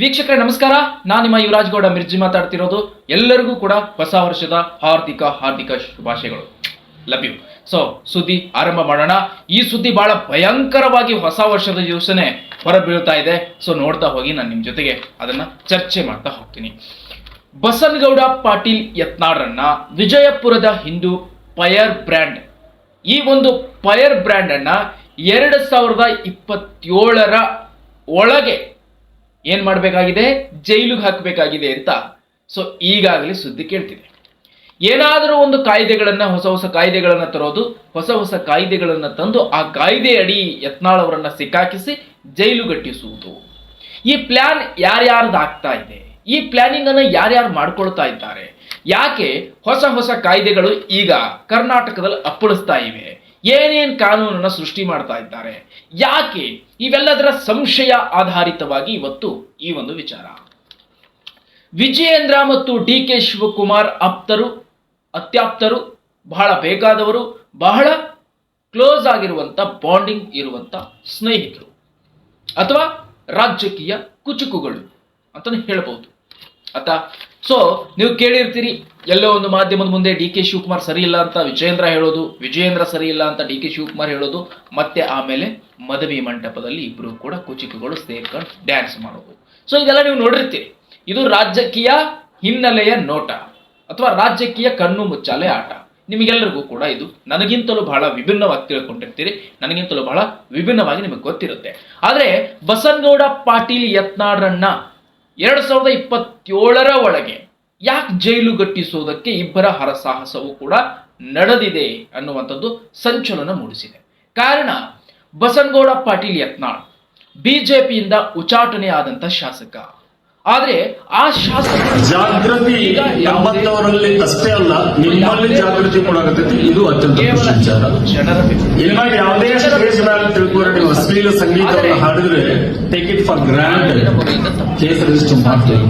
ವೀಕ್ಷಕರೇ, ನಮಸ್ಕಾರ. ನಾನು ನಿಮ್ಮ ಯುವರಾಜ್ ಗೌಡ ಮಿರ್ಜಿ ಮಾತಾಡ್ತಿರೋದು. ಎಲ್ಲರಿಗೂ ಕೂಡ ಹೊಸ ವರ್ಷದ ಹಾರ್ದಿಕ ಹಾರ್ದಿಕ ಶುಭಾಶಯಗಳು. ಲವ್ ಯು ಸೊ ಸುದ್ದಿ ಆರಂಭ ಮಾಡೋಣ. ಈ ಸುದ್ದಿ ಬಹಳ ಭಯಂಕರವಾಗಿ ಹೊಸ ವರ್ಷದ ಯೋಚನೆ ಹೊರಬೀಳ್ತಾ ಇದೆ. ಸೊ ನೋಡ್ತಾ ಹೋಗಿ ನಾನು ನಿಮ್ಮ ಜೊತೆಗೆ ಅದನ್ನ ಚರ್ಚೆ ಮಾಡ್ತಾ ಹೋಗ್ತೀನಿ. ಬಸನ್ಗೌಡ ಪಾಟೀಲ್ ಯತ್ನಾಡ್ರನ್ನ ವಿಜಯಪುರದ ಹಿಂದೂ ಪಯರ್ ಬ್ರ್ಯಾಂಡ್. ಈ ಒಂದು ಪಯರ್ ಬ್ರ್ಯಾಂಡ್ ಅನ್ನ ಎರಡು ಸಾವಿರದ ಇಪ್ಪತ್ತೇಳರ ಒಳಗೆ ಏನ್ ಮಾಡಬೇಕಾಗಿದೆ? ಜೈಲಿಗೆ ಹಾಕಬೇಕಾಗಿದೆ ಅಂತ. ಸೊ ಈಗಾಗಲೇ ಸುದ್ದಿ ಕೇಳ್ತಿದೆ. ಏನಾದರೂ ಒಂದು ಕಾಯ್ದೆಗಳನ್ನ, ಹೊಸ ಹೊಸ ಕಾಯ್ದೆಗಳನ್ನ ತರೋದು, ಹೊಸ ಹೊಸ ಕಾಯ್ದೆಗಳನ್ನ ತಂದು ಆ ಕಾಯ್ದೆ ಅಡಿ ಯತ್ನಾಳ್ ಅವರನ್ನ ಸಿಕ್ಕಾಕಿಸಿ ಜೈಲುಗಟ್ಟಿಸುವುದು ಈ ಪ್ಲಾನ್ ಯಾರ್ಯಾರ್ದು ಆಗ್ತಾ ಇದೆ? ಈ ಪ್ಲಾನಿಂಗ್ ಅನ್ನ ಯಾರ್ಯಾರು ಮಾಡ್ಕೊಳ್ತಾ ಇದ್ದಾರೆ? ಯಾಕೆ ಹೊಸ ಹೊಸ ಕಾಯ್ದೆಗಳು ಈಗ ಕರ್ನಾಟಕದಲ್ಲಿ ಅಪ್ಪಳಿಸ್ತಾ ಇವೆ? ಏನೇನ್ ಕಾನೂನನ್ನ ಸೃಷ್ಟಿ ಮಾಡ್ತಾ ಇದ್ದಾರೆ? ಯಾಕೆ? ಇವೆಲ್ಲದರ ಸಂಶಯ ಆಧಾರಿತವಾಗಿ ಇವತ್ತು ಈ ಒಂದು ವಿಚಾರ. ವಿಜಯೇಂದ್ರ ಮತ್ತು ಡಿ ಕೆ ಶಿವಕುಮಾರ್ ಆಪ್ತರು, ಅತ್ಯಾಪ್ತರು, ಬಹಳ ಬೇಕಾದವರು, ಬಹಳ ಕ್ಲೋಸ್ ಆಗಿರುವಂಥ ಬಾಂಡಿಂಗ್ ಇರುವಂಥ ಸ್ನೇಹಿತರು ಅಥವಾ ರಾಜಕೀಯ ಕುಚುಕುಗಳು ಅಂತಲೂ ಹೇಳ್ಬೋದು. ಆತ ಸೊ ನೀವು ಕೇಳಿರ್ತೀರಿ, ಎಲ್ಲೋ ಒಂದು ಮಾಧ್ಯಮದ ಮುಂದೆ ಡಿ ಕೆ ಶಿವಕುಮಾರ್ ಸರಿ ಇಲ್ಲ ಅಂತ ವಿಜಯೇಂದ್ರ ಹೇಳೋದು, ವಿಜಯೇಂದ್ರ ಸರಿ ಇಲ್ಲ ಅಂತ ಡಿ ಕೆ ಶಿವಕುಮಾರ್ ಹೇಳೋದು, ಮತ್ತೆ ಆಮೇಲೆ ಮದುವೆ ಮಂಟಪದಲ್ಲಿ ಇಬ್ರು ಕೂಡ ಕುಚಿಕಗಳು ಸೇರ್ಕೊಂಡು ಡ್ಯಾನ್ಸ್ ಮಾಡೋದು. ಸೊ ಇದೆಲ್ಲ ನೀವು ನೋಡಿರ್ತೀರಿ. ಇದು ರಾಜಕೀಯ ಹಿನ್ನೆಲೆಯ ನೋಟ ಅಥವಾ ರಾಜಕೀಯ ಕಣ್ಣು ಮುಚ್ಚಾಲೆ ಆಟ. ನಿಮಗೆಲ್ಲರಿಗೂ ಕೂಡ ಇದು ನನಗಿಂತಲೂ ಬಹಳ ವಿಭಿನ್ನವಾಗಿ ತಿಳ್ಕೊಂಡಿರ್ತೀರಿ, ನನಗಿಂತಲೂ ಬಹಳ ವಿಭಿನ್ನವಾಗಿ ನಿಮಗೆ ಗೊತ್ತಿರುತ್ತೆ. ಆದರೆ ಬಸನಗೌಡ ಪಾಟೀಲ್ ಯತ್ನಾಡ್ರನ್ನ ಎರಡ್ ಸಾವಿರದ ಇಪ್ಪತ್ತೇಳರ ಒಳಗೆ ಯಾಕೆ ಜೈಲು ಗಟ್ಟಿಸೋದಕ್ಕೆ ಇಬ್ಬರ ಹರಸಾಹಸವೂ ಕೂಡ ನಡೆದಿದೆ ಅನ್ನುವಂಥದ್ದು ಸಂಚಲನ ಮೂಡಿಸಿದೆ. ಕಾರಣ, ಬಸನಗೌಡ ಪಾಟೀಲ್ ಯತ್ನಾಳ್, ಬಿಜೆಪಿಯಿಂದ ಉಚಾಟನೆ ಆದಂಥ ಶಾಸಕ. ಆದ್ರೆ ಆ ಶಾಸ್ತ್ರ ಜಾಗೃತಿ ನಮ್ಮಂತವರಲ್ಲಿ ಅಷ್ಟೇ ಅಲ್ಲ ನಿಮ್ಮಲ್ಲಿ ಜಾಗೃತಿ ಕೊಡಾಕತ್ತೈತಿ ಇದು ಅತ್ಯಂತ ಖುಷಿ ಕೇವಲ ವಿಚಾರ. ಇನ್ಮೇಲೆ ಯಾವುದೇ ಸ್ಟೇಜ್ ಮೇಲೆ. ತಿಳ್ಕೊಂಡ್ರೆ ನೀವು ಅಶ್ಲೀಲ ಸಂಗೀತವನ್ನು ಹಾಡಿದ್ರೆ take it for grand case register ಮಾಡ್ತೀವಿ.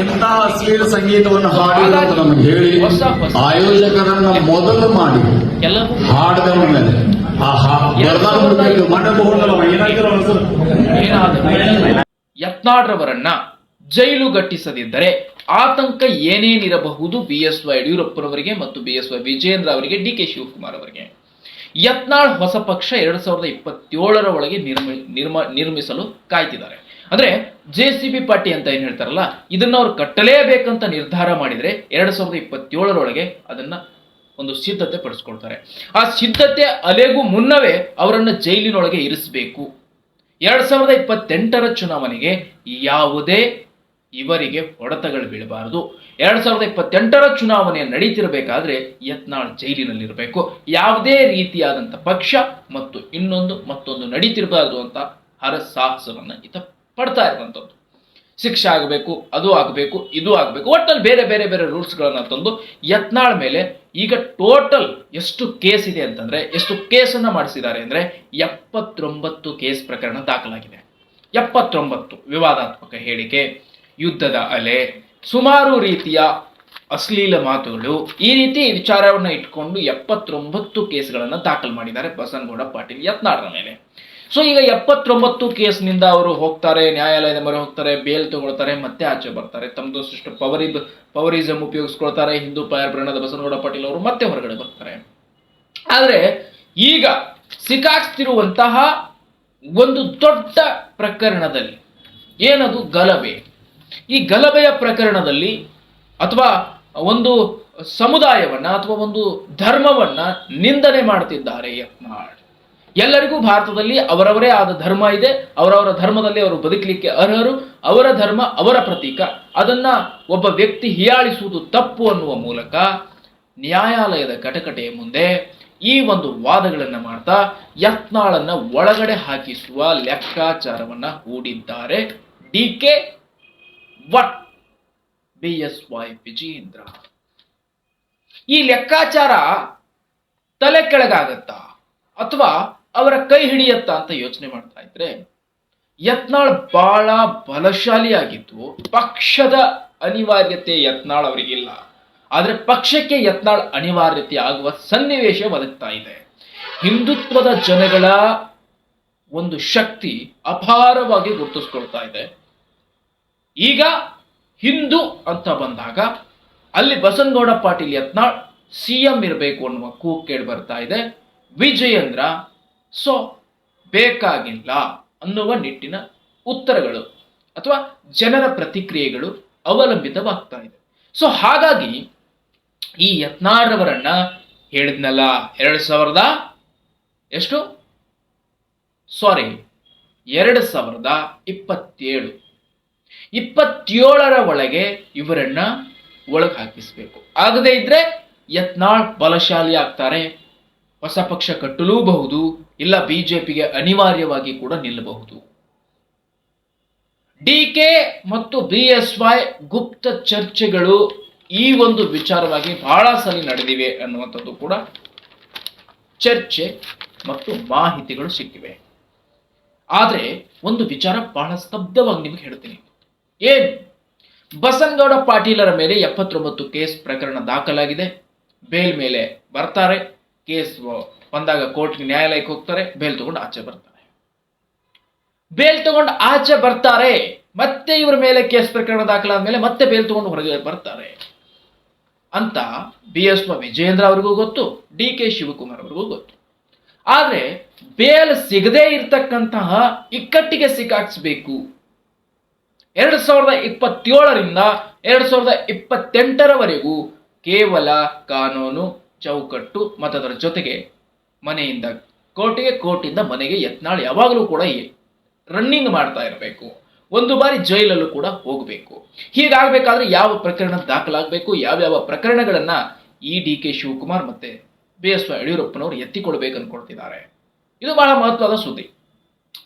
ಎಂತಹ ಅಶ್ಲೀಲ ಸಂಗೀತವನ್ನು ಹಾಡಿದ್ರು ಅಂತ ನಮಗೆ ಹೇಳಿ ಆಯೋಜಕರನ್ನ ಮೊದಲು ಮಾಡಿ ಎಲ್ಲವೂ ಮೇಲೆ. ಯತ್ನಾಡ್ರವರನ್ನ ಜೈಲುಗಟ್ಟಿಸದಿದ್ದರೆ ಆತಂಕ ಏನೇನಿರಬಹುದು ಬಿ ಎಸ್ ವೈ ಯಡಿಯೂರಪ್ಪನವರಿಗೆ ಮತ್ತು ಬಿ ಎಸ್ ವೈ ವಿಜೇಂದ್ರ ಅವರಿಗೆ, ಡಿ ಕೆ ಶಿವಕುಮಾರ್ ಅವರಿಗೆ. ಯತ್ನಾಳ್ ಹೊಸ ಪಕ್ಷ ಎರಡ್ ಸಾವಿರದ ಇಪ್ಪತ್ತೇಳರ ಒಳಗೆ ನಿರ್ಮಿ, ನಿರ್ಮ, ನಿರ್ಮಿಸಲು ಕಾಯ್ತಿದ್ದಾರೆ. ಅಂದ್ರೆ ಜೆ ಸಿ ಬಿ ಪಾರ್ಟಿ ಅಂತ ಏನ್ ಹೇಳ್ತಾರಲ್ಲ, ಇದನ್ನ ಅವ್ರು ಕಟ್ಟಲೇಬೇಕಂತ ನಿರ್ಧಾರ ಮಾಡಿದ್ರೆ ಎರಡ್ ಸಾವಿರದ ಇಪ್ಪತ್ತೇಳರೊಳಗೆ ಅದನ್ನ ಒಂದು ಸಿದ್ಧತೆ ಪಡಿಸ್ಕೊಳ್ತಾರೆ. ಆ ಸಿದ್ಧತೆ ಅಲೆಗೂ ಮುನ್ನವೇ ಅವರನ್ನು ಜೈಲಿನೊಳಗೆ ಇರಿಸಬೇಕು. ಎರಡ್ ಸಾವಿರದ ಇಪ್ಪತ್ತೆಂಟರ ಚುನಾವಣೆಗೆ ಯಾವುದೇ ಇವರಿಗೆ ಹೊಡೆತಗಳು ಬೀಳಬಾರದು. ಎರಡ್ ಸಾವಿರದ ಇಪ್ಪತ್ತೆಂಟರ ಚುನಾವಣೆ ನಡೀತಿರಬೇಕಾದ್ರೆ ಯತ್ನಾಳ್ ಜೈಲಿನಲ್ಲಿರಬೇಕು. ಯಾವುದೇ ರೀತಿಯಾದಂಥ ಪಕ್ಷ ಮತ್ತು ಇನ್ನೊಂದು ಮತ್ತೊಂದು ನಡೀತಿರಬಾರದು ಅಂತ ಹರಸಾಹಸವನ್ನು ಇತ ಪಡ್ತಾ ಇರುವಂಥದ್ದು. ಶಿಕ್ಷೆ ಆಗಬೇಕು, ಅದು ಆಗಬೇಕು, ಇದು ಆಗಬೇಕು. ಒಟ್ಟಲ್ಲಿ ಬೇರೆ ಬೇರೆ ಬೇರೆ ರೂಲ್ಸ್ಗಳನ್ನು ತಂದು ಯತ್ನಾಳ್ ಮೇಲೆ ಈಗ ಟೋಟಲ್ ಎಷ್ಟು ಕೇಸ್ ಇದೆ ಅಂತಂದ್ರೆ, ಎಷ್ಟು ಕೇಸನ್ನು ಮಾಡಿಸಿದ್ದಾರೆ ಅಂದರೆ ಎಪ್ಪತ್ತೊಂಬತ್ತು ಕೇಸ್ ಪ್ರಕರಣ ದಾಖಲಾಗಿದೆ. ಎಪ್ಪತ್ತೊಂಬತ್ತು ವಿವಾದಾತ್ಮಕ ಹೇಳಿಕೆ, ಯುದ್ಧದ ಅಲೆ, ಸುಮಾರು ರೀತಿಯ ಅಶ್ಲೀಲ ಮಾತುಗಳು, ಈ ರೀತಿ ವಿಚಾರವನ್ನು ಇಟ್ಕೊಂಡು ಎಪ್ಪತ್ತೊಂಬತ್ತು ಕೇಸ್ಗಳನ್ನು ದಾಖಲು ಮಾಡಿದ್ದಾರೆ ಬಸನಗೌಡ ಪಾಟೀಲ್ ಯತ್ನಾಳ್ರ ಮೇಲೆ. ಸೊ ಈಗ ಎಪ್ಪತ್ತೊಂಬತ್ತು ಕೇಸ್ನಿಂದ ಅವರು ಹೋಗ್ತಾರೆ, ನ್ಯಾಯಾಲಯದ ಮೊರೆ ಹೋಗ್ತಾರೆ, ಬೇಲ್ ತಗೊಳ್ತಾರೆ, ಮತ್ತೆ ಆಚೆ ಬರ್ತಾರೆ. ತಮ್ಮದು ಸಿಸ್ಟಮ್ ಇದು ಪವರಿಸಮ್ ಉಪಯೋಗಿಸ್ಕೊಳ್ತಾರೆ, ಹಿಂದೂ ಪಾಯರ್ ಪ್ರಣದ ಬಸನಗೌಡ ಪಾಟೀಲ್ ಅವರು ಮತ್ತೆ ಹೊರಗಡೆ ಬರ್ತಾರೆ. ಆದರೆ, ಈಗ ಸಿಕ್ಕಾಕ್ತಿರುವಂತಹ ಒಂದು ದೊಡ್ಡ ಪ್ರಕರಣದಲ್ಲಿ ಏನದು ಗಲಭೆ? ಈ ಗಲಭೆಯ ಪ್ರಕರಣದಲ್ಲಿ ಅಥವಾ ಒಂದು ಸಮುದಾಯವನ್ನ ಅಥವಾ ಒಂದು ಧರ್ಮವನ್ನ ನಿಂದನೆ ಮಾಡ್ತಿದ್ದಾರೆ ಯತ್ನಾಳ್. ಎಲ್ಲರಿಗೂ ಭಾರತದಲ್ಲಿ ಅವರವರೇ ಆದ ಧರ್ಮ ಇದೆ. ಅವರವರ ಧರ್ಮದಲ್ಲಿ ಅವರು ಬದುಕಲಿಕ್ಕೆ ಅರ್ಹರು. ಅವರ ಧರ್ಮ ಅವರ ಪ್ರತೀಕ. ಅದನ್ನ ಒಬ್ಬ ವ್ಯಕ್ತಿ ಹೀಯಾಳಿಸುವುದು ತಪ್ಪು ಅನ್ನುವ ಮೂಲಕ ನ್ಯಾಯಾಲಯದ ಕಟಕಟೆಯ ಮುಂದೆ ಈ ಒಂದು ವಾದಗಳನ್ನ ಮಾಡ್ತಾ ಯತ್ನಾಳನ್ನ ಒಳಗಡೆ ಹಾಕಿಸುವ ಲೆಕ್ಕಾಚಾರವನ್ನ ಹೂಡಿದ್ದಾರೆ. ಡಿ ಕೆ ವಟ್. ಬಿ ಎಸ್ ವೈ ವಿಜೇಂದ್ರ ಈ ಲೆಕ್ಕಾಚಾರ ತಲೆ ಕೆಳಗಾಗತ್ತಾ ಅಥವಾ ಅವರ ಕೈ ಹಿಡಿಯತ್ತ ಅಂತ ಯೋಚನೆ ಮಾಡ್ತಾ ಇದ್ರೆ, ಯತ್ನಾಳ್ ಬಹಳ ಬಲಶಾಲಿಯಾಗಿದ್ದು, ಪಕ್ಷದ ಅನಿವಾರ್ಯತೆ ಯತ್ನಾಳ್ ಅವರಿಗಿಲ್ಲ. ಆದರೆ ಪಕ್ಷಕ್ಕೆ ಯತ್ನಾಳ್ ಅನಿವಾರ್ಯತೆ ಆಗುವ ಸನ್ನಿವೇಶ ಬದುಕ್ತಾ ಇದೆ. ಹಿಂದುತ್ವದ ಜನಗಳ ಒಂದು ಶಕ್ತಿ ಅಪಾರವಾಗಿ ಗುರುತಿಸ್ಕೊಳ್ತಾ ಇದೆ. ಈಗ ಹಿಂದೂ ಅಂತ ಬಂದಾಗ, ಅಲ್ಲಿ ಬಸನಗೌಡ ಪಾಟೀಲ್ ಯತ್ನಾಳ್ ಸಿಎಂ ಇರಬೇಕು ಅನ್ನುವ ಕೂಗು ಕೇಳಿ ಬರ್ತಾ ಇದೆ. ವಿಜಯೇಂದ್ರ ಸೊ, ಬೇಕಾಗಿಲ್ಲ ಅನ್ನುವ ನಿಟ್ಟಿನ ಉತ್ತರಗಳು ಅಥವಾ ಜನರ ಪ್ರತಿಕ್ರಿಯೆಗಳು ಅವಲಂಬಿತವಾಗ್ತಾ ಇದೆ. ಸೊ, ಹಾಗಾಗಿ ಈ ಯತ್ನಾಳ್ರವರನ್ನ ಹೇಳಿದ್ನಲ್ಲ, ಎರಡು ಸಾವಿರದ ಎಷ್ಟು? ಸಾರಿ ಎರಡು ಸಾವಿರದ ಇಪ್ಪತ್ತೇಳು. ಇಪ್ಪತ್ತೇಳರ ಒಳಗೆ ಇವರನ್ನ ಒಳಗೆ ಹಾಕಿಸ್ಬೇಕು. ಆಗದೇ ಇದ್ರೆ ಯತ್ನಾಳ್ ಬಲಶಾಲಿ ಆಗ್ತಾರೆ. ಹೊಸ ಪಕ್ಷ ಕಟ್ಟಲೂಬಹುದು. ಇಲ್ಲ ಬಿಜೆಪಿಗೆ ಅನಿವಾರ್ಯವಾಗಿ ಕೂಡ ನಿಲ್ಲಬಹುದು. ಡಿ ಕೆ ಮತ್ತು ಬಿ ಎಸ್ ವೈ ಗುಪ್ತ ಚರ್ಚೆಗಳು ಈ ಒಂದು ವಿಚಾರವಾಗಿ ಬಹಳ ಸಲ ನಡೆದಿವೆ ಅನ್ನುವಂಥದ್ದು ಕೂಡ ಚರ್ಚೆ ಮತ್ತು ಮಾಹಿತಿಗಳು ಸಿಕ್ಕಿವೆ. ಆದರೆ ಒಂದು ವಿಚಾರ ಬಹಳ ಸ್ತಬ್ಧವಾಗಿ ನಿಮಗೆ ಹೇಳ್ತೀನಿ. ಏನು? ಬಸನಗೌಡ ಪಾಟೀಲರ ಮೇಲೆ ಎಪ್ಪತ್ತೊಂಬತ್ತು ಕೇಸ್ ಪ್ರಕರಣ ದಾಖಲಾಗಿದೆ. ಬೇಲ್ ಮೇಲೆ ಬರ್ತಾರೆ. ಕೇಸ್ ಬಂದಾಗ ಕೋರ್ಟ್ಗೆ ನ್ಯಾಯಾಲಯಕ್ಕೆ ಹೋಗ್ತಾರೆ, ಬೇಲ್ ತಗೊಂಡು ಆಚೆ ಬರ್ತಾರೆ. ಬೇಲ್ ತಗೊಂಡು ಆಚೆ ಬರ್ತಾರೆ, ಮತ್ತೆ ಇವರ ಮೇಲೆ ಕೇಸ್ ಪ್ರಕರಣ ದಾಖಲಾದ ಮೇಲೆ ಮತ್ತೆ ಬೇಲ್ ತಗೊಂಡು ಹೊರಗೆ ಬರ್ತಾರೆ. ಅಂತ ಬಿ ಎಸ್ ವಿಜಯೇಂದ್ರ ಅವರಿಗೂ ಗೊತ್ತು, ಡಿ ಕೆ ಶಿವಕುಮಾರ್ ಅವರಿಗೂ ಗೊತ್ತು. ಆದರೆ ಬೇಲ್ ಸಿಗದೇ ಇರತಕ್ಕಂತಹ ಇಕ್ಕಟ್ಟಿಗೆ ಸಿಕ್ಕಾಕ್ಸ್ಬೇಕು. ಎರಡು ಸಾವಿರದ ಇಪ್ಪತ್ತೇಳರಿಂದ ಎರಡು ಸಾವಿರದ ಇಪ್ಪತ್ತೆಂಟರವರೆಗೂ ಕೇವಲ ಕಾನೂನು ಚೌಕಟ್ಟು ಮತ್ತು ಅದರ ಜೊತೆಗೆ ಮನೆಯಿಂದ ಕೋರ್ಟಿಗೆ ಕೋರ್ಟಿಂದ ಮನೆಗೆ ಯತ್ನಾಳ್ ಯಾವಾಗಲೂ ಕೂಡ ರನ್ನಿಂಗ್ ಮಾಡ್ತಾ ಇರಬೇಕು. ಒಂದು ಬಾರಿ ಜೈಲಲ್ಲೂ ಕೂಡ ಹೋಗಬೇಕು. ಹೀಗಾಗಬೇಕಾದ್ರೆ ಯಾವ ಪ್ರಕರಣ ದಾಖಲಾಗಬೇಕು, ಯಾವ್ಯಾವ ಪ್ರಕರಣಗಳನ್ನ ಈ ಡಿ ಕೆ ಶಿವಕುಮಾರ್ ಮತ್ತೆ ಬಿ ಎಸ್ ವೈ ಯಡಿಯೂರಪ್ಪನವರು ಎತ್ತಿಕೊಳ್ಬೇಕು ಅನ್ಕೊಳ್ತಿದ್ದಾರೆ. ಇದು ಬಹಳ ಮಹತ್ವದ ಸುದ್ದಿ.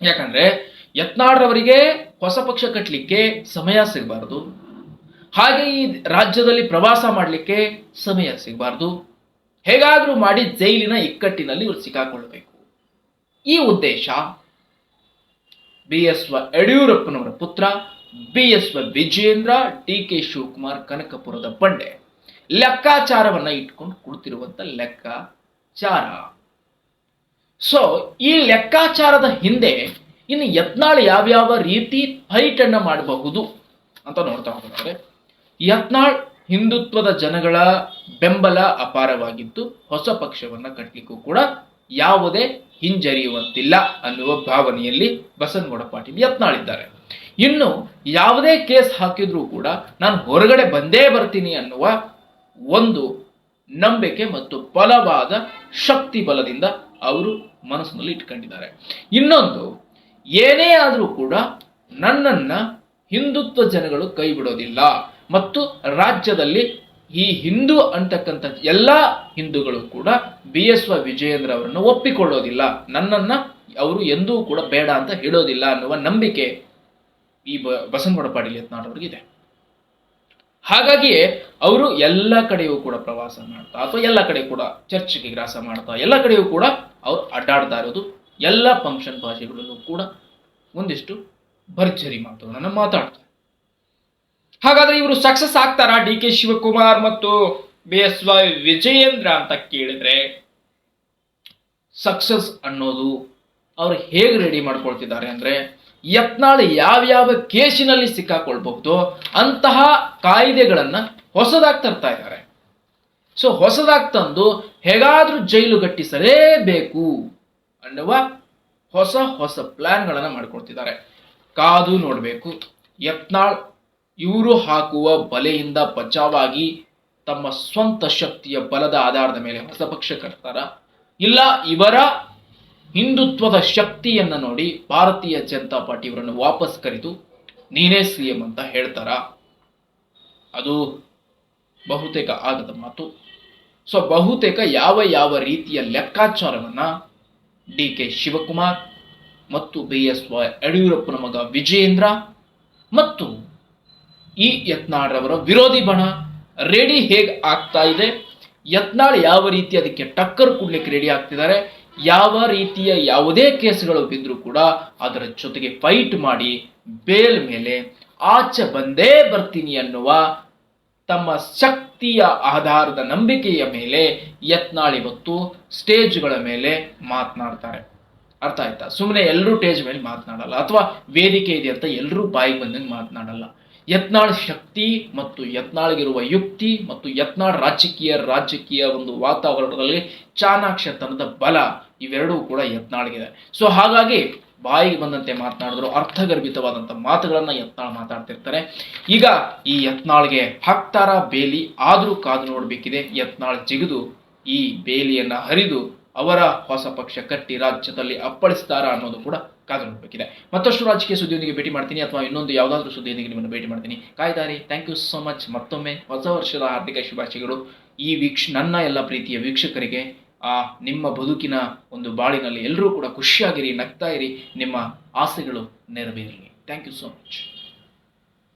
ಯಾಕಂದ್ರೆ ಯತ್ನಾಳ್ರವರಿಗೆ ಹೊಸ ಪಕ್ಷ ಕಟ್ಟಲಿಕ್ಕೆ ಸಮಯ ಸಿಗಬಾರ್ದು. ಹಾಗೆ ಈ ರಾಜ್ಯದಲ್ಲಿ ಪ್ರವಾಸ ಮಾಡಲಿಕ್ಕೆ ಸಮಯ ಸಿಗಬಾರ್ದು. ಹೇಗಾದ್ರೂ ಮಾಡಿ ಜೈಲಿನ ಇಕ್ಕಟ್ಟಿನಲ್ಲಿ ಇವರು ಸಿಕ್ಕಾಕೊಳ್ಳಬೇಕು ಈ ಉದ್ದೇಶ ಬಿ ಎಸ್ ವ ಯಡಿಯೂರಪ್ಪನವರ ಪುತ್ರ, ಬಿ ಎಸ್ ವ ವಿಜೇಂದ್ರ ಡಿ ಕೆ ಶಿವಕುಮಾರ್ ಕನಕಪುರದ ಬಂಡೆ. ಲೆಕ್ಕಾಚಾರವನ್ನ ಇಟ್ಕೊಂಡು ಕುಳಿತಿರುವಂತ ಲೆಕ್ಕಾಚಾರ. ಸೊ ಈ ಲೆಕ್ಕಾಚಾರದ ಹಿಂದೆ ಇನ್ನು ಯತ್ನಾಳ್ ಯಾವ್ಯಾವ ರೀತಿ ಫೈಟ್ ಅನ್ನ ಮಾಡಬಹುದು ಅಂತ ನೋಡ್ತಾ ಹೋಗ್ತಾರೆ ಯತ್ನಾಳ್ ಹಿಂದುತ್ವದ ಜನಗಳ ಬೆಂಬಲ ಅಪಾರವಾಗಿದ್ದು ಹೊಸ ಪಕ್ಷವನ್ನು ಕಟ್ಟಲಿಕ್ಕೂ ಕೂಡ ಯಾವುದೇ ಹಿಂಜರಿಯುವಂತಿಲ್ಲ ಅನ್ನುವ ಭಾವನೆಯಲ್ಲಿ ಬಸನಗೌಡ ಪಾಟೀಲ್ ಯತ್ನಾಳಿದ್ದಾರೆ. ಇನ್ನು ಯಾವುದೇ ಕೇಸ್ ಹಾಕಿದ್ರೂ ಕೂಡ ನಾನು ಹೊರಗಡೆ ಬಂದೇ ಬರ್ತೀನಿ ಅನ್ನುವ ಒಂದು ನಂಬಿಕೆ ಮತ್ತು ಬಲವಾದ ಶಕ್ತಿ ಬಲದಿಂದ ಅವರು ಮನಸ್ಸಿನಲ್ಲಿ ಇಟ್ಕೊಂಡಿದ್ದಾರೆ. ಇನ್ನೊಂದು, ಏನೇ ಆದರೂ ಕೂಡ ನನ್ನನ್ನ ಹಿಂದುತ್ವ ಜನಗಳು ಕೈ ಬಿಡೋದಿಲ್ಲ. ಮತ್ತು ರಾಜ್ಯದಲ್ಲಿ ಈ ಹಿಂದೂ ಅಂತಕ್ಕಂಥ ಎಲ್ಲ ಹಿಂದೂಗಳು ಕೂಡ ಬಿ ಎಸ್ ವ ವಿಜಯೇಂದ್ರ ಅವರನ್ನು ಒಪ್ಪಿಕೊಳ್ಳೋದಿಲ್ಲ. ನನ್ನನ್ನ ಅವರು ಎಂದೂ ಕೂಡ ಬೇಡ ಅಂತ ಹೇಳೋದಿಲ್ಲ ಅನ್ನುವ ನಂಬಿಕೆ ಈ ಬ, ಬಸನಗೌಡ ಪಾಟೀಲ್ ಯತ್ನಾಳ್ ಹಾಗಾಗಿಯೇ ಅವರು ಎಲ್ಲ ಕಡೆಯೂ ಕೂಡ ಪ್ರವಾಸ ಮಾಡ್ತಾ ಅಥವಾ ಎಲ್ಲ ಕಡೆ ಕೂಡ ಚರ್ಚ್ಗೆ ಗ್ರಾಸ ಮಾಡ್ತಾ ಎಲ್ಲ ಕಡೆಯೂ ಕೂಡ ಅವರು ಅಡ್ಡಾಡ್ತಾ ಇರೋದು. ಎಲ್ಲ ಫಂಕ್ಷನ್ ಭಾಷೆಗಳಲ್ಲೂ ಕೂಡ ಒಂದಿಷ್ಟು ಭರ್ಜರಿ ಮಾತುಗಳನ್ನು ಮಾತಾಡ್ತಾರೆ. ಹಾಗಾದ್ರೆ ಇವರು ಸಕ್ಸಸ್ ಆಗ್ತಾರಾ? ಡಿ ಕೆ ಶಿವಕುಮಾರ್ ಮತ್ತು ಬಿ ಎಸ್ ವೈ ವಿಜಯೇಂದ್ರ ಅಂತ ಕೇಳಿದ್ರೆ ಸಕ್ಸಸ್ ಅನ್ನೋದು ಅವ್ರು ಹೇಗೆ ರೆಡಿ ಮಾಡ್ಕೊಳ್ತಿದ್ದಾರೆ ಅಂದ್ರೆ, ಯತ್ನಾಳ್ ಯಾವ್ಯಾವ ಕೇಸಿನಲ್ಲಿ ಸಿಕ್ಕಾಕೊಳ್ಬಹುದು, ಅಂತಹ ಕಾಯ್ದೆಗಳನ್ನ ಹೊಸದಾಗಿ ತರ್ತಾ ಇದ್ದಾರೆ. ಸೊ ಹೊಸದಾಗಿ ತಂದು ಹೇಗಾದ್ರೂ ಜೈಲು ಗಟ್ಟಿಸಲೇಬೇಕು ಅನ್ನುವ ಹೊಸ ಹೊಸ ಪ್ಲಾನ್ಗಳನ್ನ ಮಾಡ್ಕೊಳ್ತಿದ್ದಾರೆ. ಕಾದು ನೋಡಬೇಕು, ಯತ್ನಾಳ್ ಇವರು ಹಾಕುವ ಬಲೆಯಿಂದ ಬಚಾವಾಗಿ ತಮ್ಮ ಸ್ವಂತ ಶಕ್ತಿಯ ಬಲದ ಆಧಾರದ ಮೇಲೆ ಹೊಸ ಪಕ್ಷ ಕಟ್ತಾರ. ಇಲ್ಲ, ಇವರ ಹಿಂದುತ್ವದ ಶಕ್ತಿಯನ್ನ ನೋಡಿ ಭಾರತೀಯ ಜನತಾ ಪಾರ್ಟಿ ಇವರನ್ನು ವಾಪಸ್ ಕರೆದು, ನೀನೇ ಸಿ ಎಂ ಅಂತ ಹೇಳ್ತಾರ. ಅದು ಬಹುತೇಕ ಆಗದ ಮಾತು. ಸೊ ಬಹುತೇಕ ಯಾವ ಯಾವ ರೀತಿಯ ಲೆಕ್ಕಾಚಾರವನ್ನ ಡಿ ಕೆ ಶಿವಕುಮಾರ್ ಮತ್ತು ಬಿ ಎಸ್ ವೈ ಯಡಿಯೂರಪ್ಪನ ಮಗ ವಿಜಯೇಂದ್ರ ಮತ್ತು ಈ ಯತ್ನಾಳ್ರವರ ವಿರೋಧಿ ಬಣ ರೆಡಿ ಹೇಗೆ ಆಗ್ತಾ ಇದೆ? ಯತ್ನಾಳ್ ಯಾವ ರೀತಿ ಅದಕ್ಕೆ ಟಕ್ಕರ್ ಕೊಡ್ಲಿಕ್ಕೆ ರೆಡಿ ಆಗ್ತಿದ್ದಾರೆ? ಯಾವ ರೀತಿಯ ಯಾವುದೇ ಕೇಸ್ಗಳು ಬಿದ್ದರೂ ಕೂಡ ಅದರ ಜೊತೆಗೆ ಫೈಟ್ ಮಾಡಿ ಬೇಲ್ ಮೇಲೆ ಆಚೆ ಬಂದೇ ಬರ್ತೀನಿ ಅನ್ನುವ ತಮ್ಮ ಶಕ್ತಿಯ ಆಧಾರದ ನಂಬಿಕೆಯ ಮೇಲೆ ಯತ್ನಾಳ್ ಇವತ್ತು ಸ್ಟೇಜ್ಗಳ ಮೇಲೆ ಮಾತನಾಡ್ತಾರೆ. ಅರ್ಥ ಆಯ್ತಾ? ಸುಮ್ಮನೆ ಎಲ್ಲರೂ ಸ್ಟೇಜ್ ಮೇಲೆ ಮಾತನಾಡಲ್ಲ. ಅಥವಾ ವೇದಿಕೆ ಇದೆ ಅಂತ ಎಲ್ಲರೂ ಬಾಯಿಗೆ ಬಂದಂಗೆ ಮಾತನಾಡಲ್ಲ. ಯತ್ನಾಳ್ ಶಕ್ತಿ ಮತ್ತು ಯತ್ನಾಳ್ಗಿರುವ ಯುಕ್ತಿ ಮತ್ತು ಯತ್ನಾಳ್ ರಾಜಕೀಯ ರಾಜಕೀಯ ಒಂದು ವಾತಾವರಣದಲ್ಲಿ ಚಾಣಾಕ್ಷತನದ ಬಲ ಇವೆರಡೂ ಕೂಡ ಯತ್ನಾಳ್ಗಿದೆ. ಸೊ ಹಾಗಾಗಿ ಬಾಯಿಗೆ ಬಂದಂತೆ ಮಾತನಾಡಿದ್ರು ಅರ್ಥಗರ್ಭಿತವಾದಂಥ ಮಾತುಗಳನ್ನು ಯತ್ನಾಳ್ ಮಾತಾಡ್ತಿರ್ತಾರೆ. ಈಗ ಈ ಯತ್ನಾಳ್ಗೆ ಹಕ್ತಾರ, ಬೇಲಿ ಆದರೂ ಕಾದು ನೋಡಬೇಕಿದೆ. ಯತ್ನಾಳ್ ಜಿಗಿದು ಈ ಬೇಲಿಯನ್ನ ಹರಿದು ಅವರ ಹೊಸ ಪಕ್ಷ ಕಟ್ಟಿ ರಾಜ್ಯದಲ್ಲಿ ಅಪ್ಪಳಿಸ್ತಾರಾ ಅನ್ನೋದು ಕೂಡ ಕಾದು ಮತ್ತಷ್ಟು ರಾಜಕೀಯ ಸುದ್ದಿಯೊಂದಿಗೆ ಭೇಟಿ ಮಾಡ್ತೀನಿ ಅಥವಾ ಇನ್ನೊಂದು ಯಾವುದಾದ್ರೂ ಸುದ್ದಿಯೊಂದಿಗೆ ನಿಮ್ಮನ್ನು ಭೇಟಿ ಮಾಡ್ತೀನಿ. ಕಾಯ್ದಾರಿ ಥ್ಯಾಂಕ್ ಯು ಸೋ ಮಚ್ ಮತ್ತೊಮ್ಮೆ ಹೊಸ ವರ್ಷದ ಹಾರ್ದಿಕ ಶುಭಾಶಯಗಳು. ಈ ವೀಕ್ಷ, ನನ್ನ ಎಲ್ಲ ಪ್ರೀತಿಯ ವೀಕ್ಷಕರಿಗೆ, ಆ ನಿಮ್ಮ ಬದುಕಿನ ಒಂದು ಬಾಳಿನಲ್ಲಿ ಎಲ್ಲರೂ ಕೂಡ ಖುಷಿಯಾಗಿರಿ, ನಗ್ತಾ ಇರಿ. ನಿಮ್ಮ ಆಸೆಗಳು ನೆರವೇರಲಿ. Thank you so much